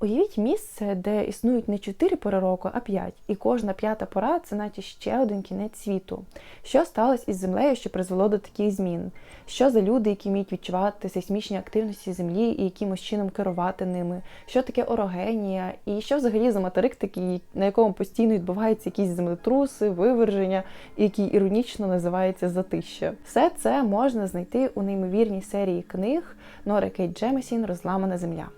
Уявіть місце, де існують не чотири пори року, а п'ять, і кожна п'ята пора це наче ще один кінець світу. Що сталося із землею, що призвело до таких змін? Що за люди, які вміють відчувати сейсмічні активності землі і якимось чином керувати ними? Що таке орогенія? І що взагалі за материк такий, на якому постійно відбуваються якісь землетруси, виверження, який іронічно називається затища? Все це можна знайти у неймовірній серії книг Нори Кейт Джемесін Розламана земля.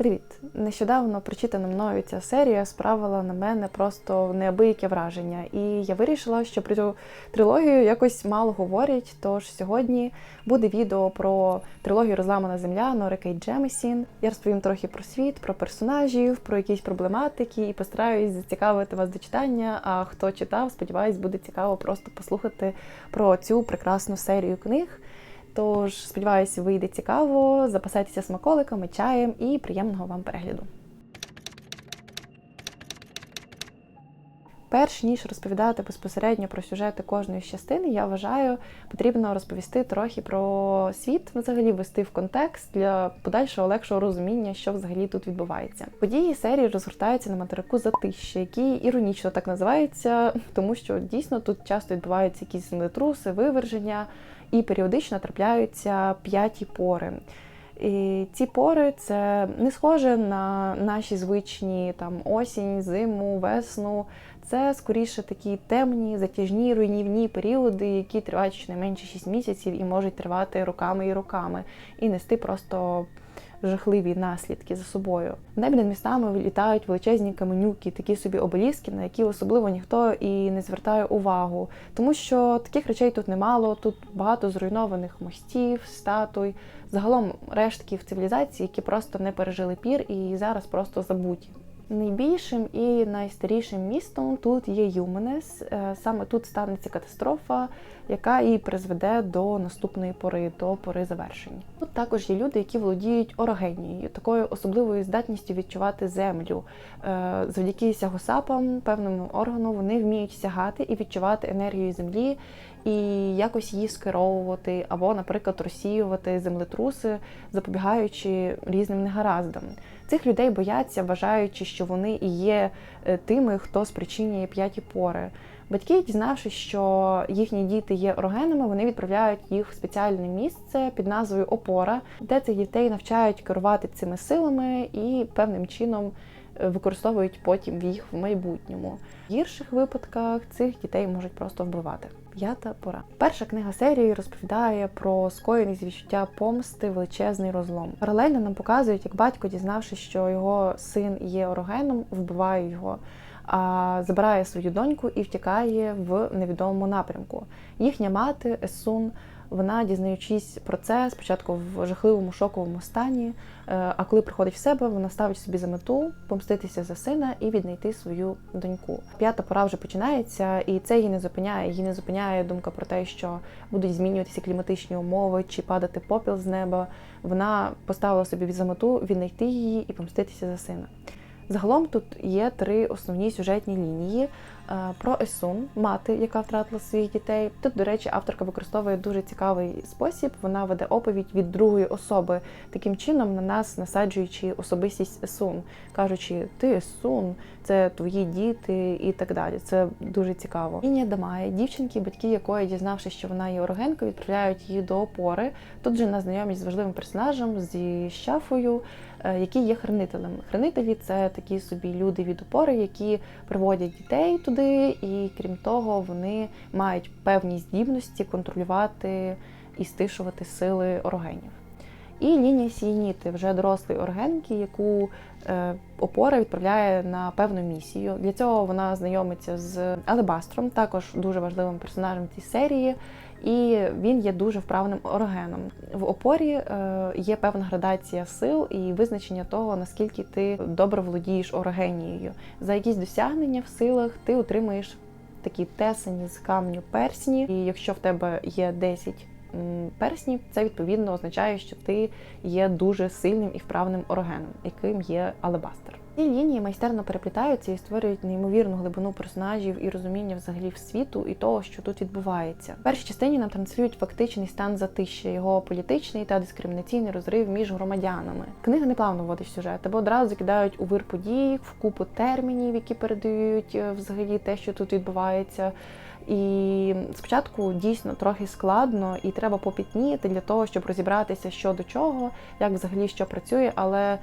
Привіт! Нещодавно прочитана мною ця серія справила на мене просто неабияке враження, і я вирішила, що про цю трилогію якось мало говорять. Тож сьогодні буде відео про трилогію Розламана земля Нори Кейт Джемесін. Я розповім трохи про світ, про персонажів, про якісь проблематики і постараюсь зацікавити вас до читання. А хто читав, сподіваюсь, буде цікаво просто послухати про цю прекрасну серію книг. Тож, сподіваюся, вийде цікаво. Запасайтеся смаколиками, чаєм і приємного вам перегляду. Перш ніж розповідати безпосередньо про сюжети кожної з частини, я вважаю, потрібно розповісти трохи про світ, взагалі ввести в контекст для подальшого легшого розуміння, що взагалі тут відбувається. Події серії розгортаються на материку Затища, який іронічно так називається, тому що дійсно тут часто відбуваються якісь землетруси, виверження і періодично трапляються п'яті пори. І ці пори це не схоже на наші звичні там осінь, зиму, весну. Це скоріше такі темні, затяжні, руйнівні періоди, які тривають щонайменше 6 місяців і можуть тривати роками і роками, і нести просто жахливі наслідки за собою. В небі над містами літають величезні каменюки, такі собі обеліски, на які особливо ніхто і не звертає увагу, тому що таких речей тут немало. Тут багато зруйнованих мостів, статуй, загалом рештків цивілізації, які просто не пережили пір і зараз просто забуті. Найбільшим і найстарішим містом тут є Юманес. Е, саме тут станеться катастрофа, яка і призведе до наступної пори, до пори завершення. Тут також є люди, які володіють орогенією, такою особливою здатністю відчувати землю. Е, завдяки сягосапам, певному органу, вони вміють сягати і відчувати енергію землі і якось її скеровувати, або, наприклад, розсіювати землетруси, запобігаючи різним негараздам. Цих людей бояться, вважаючи, що вони і є е, тими, хто спричинює п'яті пори. Батьки, дізнавшись, що їхні діти є орогенами, вони відправляють їх в спеціальне місце під назвою Опора, де цих дітей навчають керувати цими силами і певним чином використовують потім їх в майбутньому. В гірших випадках цих дітей можуть просто вбивати. П'ята пора. Перша книга серії розповідає про скоєність відчуття помсти, величезний розлом. Паралельно нам показують, як батько, дізнавшись, що його син є орогеном, вбиває його. А забирає свою доньку і втікає в невідомому напрямку. Їхня мати Есун вона, дізнаючись про це, спочатку в жахливому шоковому стані. Е, а коли приходить в себе, вона ставить собі за мету помститися за сина і віднайти свою доньку. П'ята пора вже починається, і це її не зупиняє. Її не зупиняє думка про те, що будуть змінюватися кліматичні умови чи падати попіл з неба. Вона поставила собі за мету віднайти її і помститися за сина. Загалом тут є три основні сюжетні лінії. Е, про Есун, мати, яка втратила своїх дітей. Тут, до речі, авторка використовує дуже цікавий спосіб. Вона веде оповідь від другої особи, таким чином на нас насаджуючи особистість Есун, кажучи, ти Есун, це твої діти і так далі. Це дуже цікаво. Лінія Дамає, дівчинки, батьки якої, дізнавшись, що вона є орогенкою, відправляють її до опори. Тут же нас знайомі з важливим персонажем зі щафою. Е, які є хранителем. Хранителі це такі собі люди від опори, які приводять дітей туди, і крім того, вони мають певні здібності контролювати і стишувати сили орогенів. І лінія сієніти, вже дорослої органки, яку е, опора відправляє на певну місію. Для цього вона знайомиться з Алебастром, також дуже важливим персонажем цієї серії і він є дуже вправним орогеном. В опорі е, є певна градація сил і визначення того, наскільки ти добре володієш орогенією. За якісь досягнення в силах ти отримуєш такі тесані з камню персні, і якщо в тебе є 10 перснів, це відповідно означає, що ти є дуже сильним і вправним орогеном, яким є алебастер. Ці лінії майстерно переплітаються і створюють неймовірну глибину персонажів і розуміння взагалі світу і того, що тут відбувається. В першій частині нам транслюють фактичний стан затища, його політичний та дискримінаційний розрив між громадянами. Книга неплавно вводить в сюжет, або одразу закидають у вир подій, в купу термінів, які передають е, взагалі те, що тут відбувається. І спочатку дійсно трохи складно, і треба попітніти для того, щоб розібратися, що до чого, як взагалі що працює, але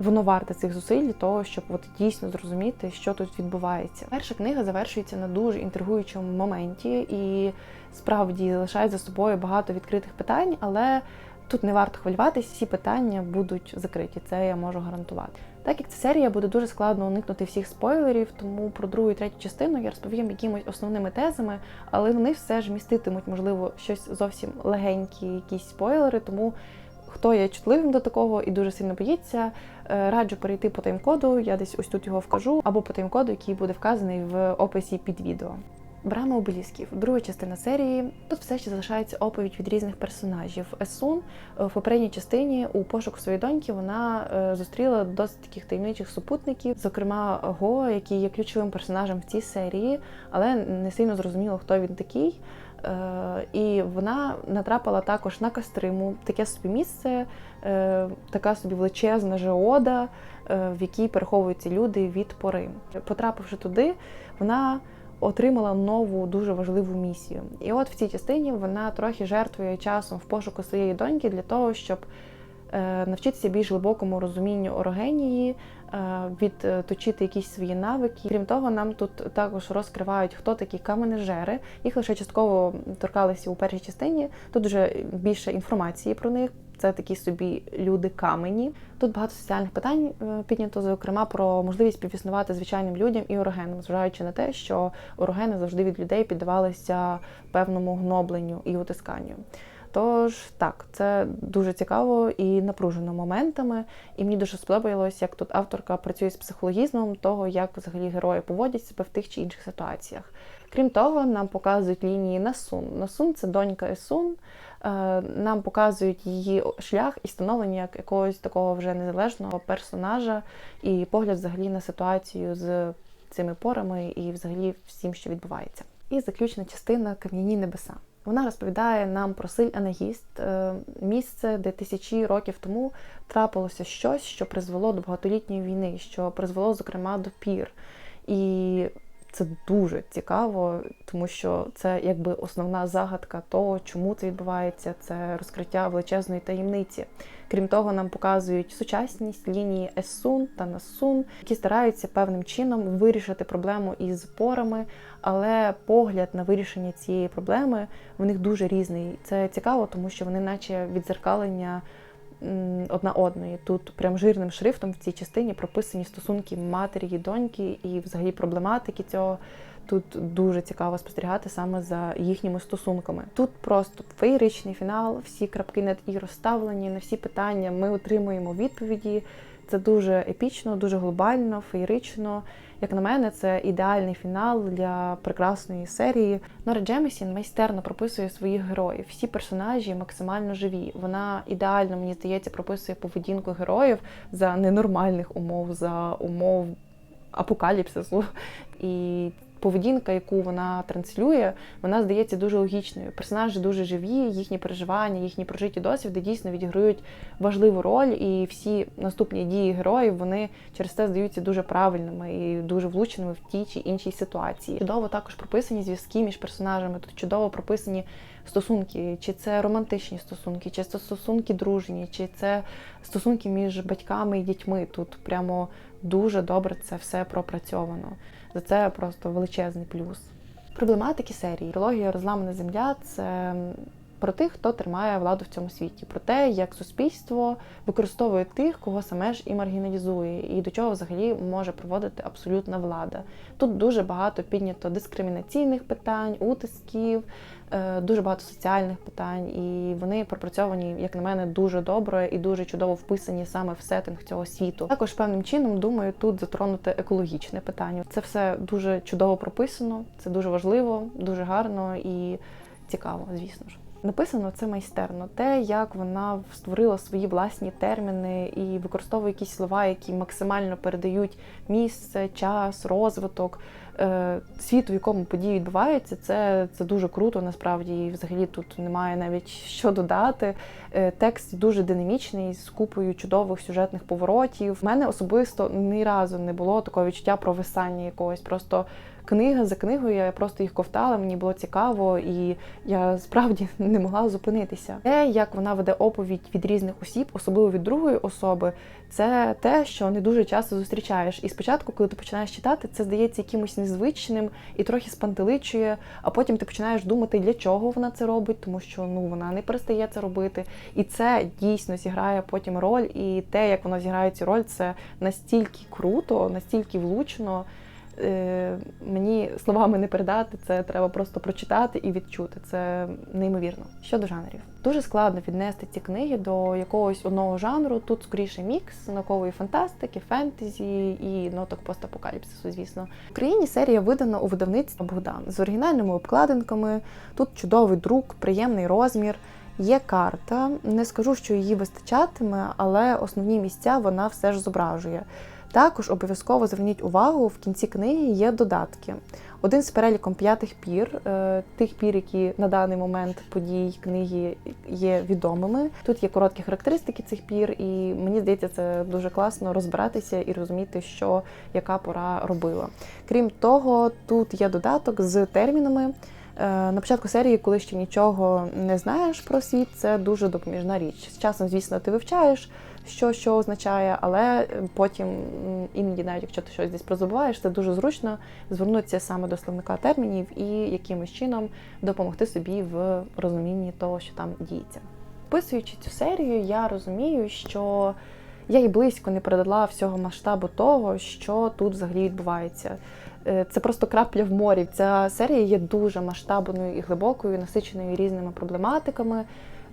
воно варте цих зусиль для того, щоб от дійсно зрозуміти, що тут відбувається. Перша книга завершується на дуже інтригуючому моменті і справді залишає за собою багато відкритих питань, але тут не варто хвилюватись, всі питання будуть закриті. Це я можу гарантувати. Так як ця серія буде дуже складно уникнути всіх спойлерів, тому про другу і третю частину я розповім якимось основними тезами, але вони все ж міститимуть, можливо, щось зовсім легенькі, якісь спойлери. Тому хто є чутливим до такого і дуже сильно боїться, е, раджу перейти по тайм-коду, я десь ось тут його вкажу, або по тайм-коду, який буде вказаний в описі під відео. Брама обелісків, друга частина серії. Тут все ще залишається оповідь від різних персонажів. Есун е, в попередній частині у пошуку своєї доньки вона е, зустріла досить таких таємничих супутників, зокрема Го, який є ключовим персонажем в цій серії, але не сильно зрозуміло, хто він такий. Е, І вона натрапила також на Кастриму, таке собі місце, е, така собі величезна жеода, е, в якій переховуються люди від пори. Потрапивши туди, вона отримала нову дуже важливу місію. І от в цій частині вона трохи жертвує часом в пошуку своєї доньки для того, щоб навчитися більш глибокому розумінню орогенії, е, відточити якісь свої навики. Крім того, нам тут також розкривають, хто такі каменежери. Їх лише частково торкалися у першій частині. Тут вже більше інформації про них. Це такі собі люди камені. Тут багато соціальних питань е, піднято, зокрема про можливість співіснувати звичайним людям і орогенам, зважаючи на те, що орогени завжди від людей піддавалися певному гнобленню і утисканню. Тож так, це дуже цікаво і напружено моментами. І мені дуже сподобалось, як тут авторка працює з психологізмом того, як взагалі герої поводять себе в тих чи інших ситуаціях. Крім того, нам показують лінії Насун. Насун це донька Есун. Е, Нам показують її шлях і становлення як якогось такого вже незалежного персонажа, і погляд взагалі на ситуацію з цими порами і взагалі всім, що відбувається. І заключна частина Кам'яні небеса. Вона розповідає нам про Силь Анагіст, е, місце, де тисячі років тому трапилося щось, що призвело до багатолітньої війни, що призвело, зокрема, до пір. І це дуже цікаво, тому що це якби основна загадка того, чому це відбувається, це розкриття величезної таємниці. Крім того, нам показують сучасність лінії Есун та Насун, які стараються певним чином вирішити проблему із порами, але погляд на вирішення цієї проблеми в них дуже різний. Це цікаво, тому що вони, наче відзеркалення одна одної. Тут прям жирним шрифтом в цій частині прописані стосунки матері і доньки, і взагалі проблематики цього. Тут дуже цікаво спостерігати саме за їхніми стосунками. Тут просто феєричний фінал, всі крапки над і розставлені на всі питання. Ми отримуємо відповіді. Це дуже епічно, дуже глобально, феєрично. Як на мене, це ідеальний фінал для прекрасної серії. Нора Джемісін майстерно прописує своїх героїв. Всі персонажі максимально живі. Вона ідеально, мені здається, прописує поведінку героїв за ненормальних умов, за умов апокаліпсису. І поведінка, яку вона транслює, вона здається дуже логічною. Персонажі дуже живі, їхні переживання, їхні прожиті досвіди дійсно відіграють важливу роль, і всі наступні дії героїв вони через це здаються дуже правильними і дуже влучними в тій чи іншій ситуації. Чудово також прописані зв'язки між персонажами. Тут чудово прописані стосунки, чи це романтичні стосунки, чи це стосунки дружні, чи це стосунки між батьками і дітьми. Тут прямо дуже добре це все пропрацьовано. За це просто величезний плюс. Проблематики серії трилогія Розламана земля це про тих, хто тримає владу в цьому світі, про те, як суспільство використовує тих, кого саме ж і маргіналізує, і до чого взагалі може приводити абсолютна влада. Тут дуже багато піднято дискримінаційних питань, утисків, е, дуже багато соціальних питань, і вони пропрацьовані, як на мене, дуже добре і дуже чудово вписані саме в сеттинг цього світу. Також певним чином думаю, тут затронути екологічне питання. Це все дуже чудово прописано, це дуже важливо, дуже гарно і цікаво, звісно ж. Написано це майстерно. Те, як вона створила свої власні терміни і використовує якісь слова, які максимально передають місце, час, розвиток. Е, Світ, в якому події відбуваються, це, це дуже круто насправді. І взагалі тут немає навіть що додати. Е, Текст дуже динамічний, з купою чудових сюжетних поворотів. У мене особисто ні разу не було такого відчуття провисання якогось. Просто книга за книгою, я просто їх ковтала, мені було цікаво, і я справді не могла зупинитися. Те, як вона веде оповідь від різних осіб, особливо від другої особи, це те, що не дуже часто зустрічаєш. І спочатку, коли ти починаєш читати, це здається якимось незвичним і трохи спантеличує. А потім ти починаєш думати, для чого вона це робить, тому що ну вона не перестає це робити. І це дійсно зіграє потім роль. І те, як вона зіграє цю роль, це настільки круто, настільки влучно. Е, Мені словами не передати, це треба просто прочитати і відчути. Це неймовірно. Щодо жанрів, дуже складно віднести ці книги до якогось одного жанру. Тут скоріше мікс наукової фантастики, фентезі і ноток постапокаліпсису. Звісно, в Україні серія видана у видавництві Богдан з оригінальними обкладинками. Тут чудовий друк, приємний розмір. Є карта. Не скажу, що її вистачатиме, але основні місця вона все ж зображує. Також обов'язково зверніть увагу, в кінці книги є додатки. Один з переліком п'ятих пір, е, тих пір, які на даний момент подій книги є відомими. Тут є короткі характеристики цих пір, і мені здається, це дуже класно розбиратися і розуміти, що яка пора робила. Крім того, тут є додаток з термінами. Е, На початку серії, коли ще нічого не знаєш про світ, це дуже допоміжна річ. З часом, звісно, ти вивчаєш, що що означає, але потім іноді, навіть якщо ти щось десь прозабуваєш, це дуже зручно звернутися саме до словника термінів і якимось чином допомогти собі в розумінні того, що там діється. Вписуючи цю серію, я розумію, що я й близько не передала всього масштабу того, що тут взагалі відбувається. Е, Це просто крапля в морі. Ця серія є дуже масштабною і глибокою, насиченою різними проблематиками.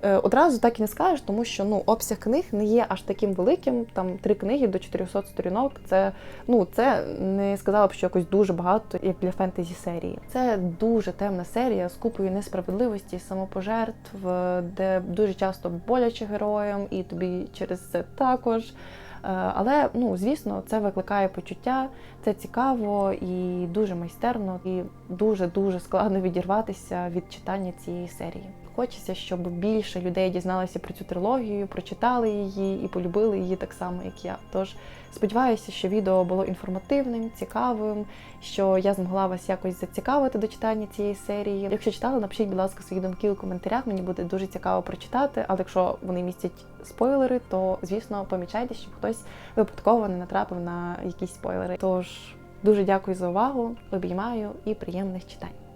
Е, Одразу так і не скажеш, тому що ну обсяг книг не є аж таким великим. Там три книги до 400 сторінок. Це ну це не сказала б, що якось дуже багато, як для фентезі серії. Це дуже темна серія з купою несправедливості, самопожертв, е, де дуже часто боляче героям, і тобі через це також. Е, Але ну звісно, це викликає почуття, це цікаво і дуже майстерно, і дуже дуже складно відірватися від читання цієї серії. Хочеться, щоб більше людей дізналися про цю трилогію, прочитали її і полюбили її так само, як я. Тож сподіваюся, що відео було інформативним, цікавим, що я змогла вас якось зацікавити до читання цієї серії. Якщо читали, напишіть, будь ласка, свої думки у коментарях. Мені буде дуже цікаво прочитати. Але якщо вони містять спойлери, то звісно помічайте, щоб хтось випадково не натрапив на якісь спойлери. Тож дуже дякую за увагу, обіймаю і приємних читань.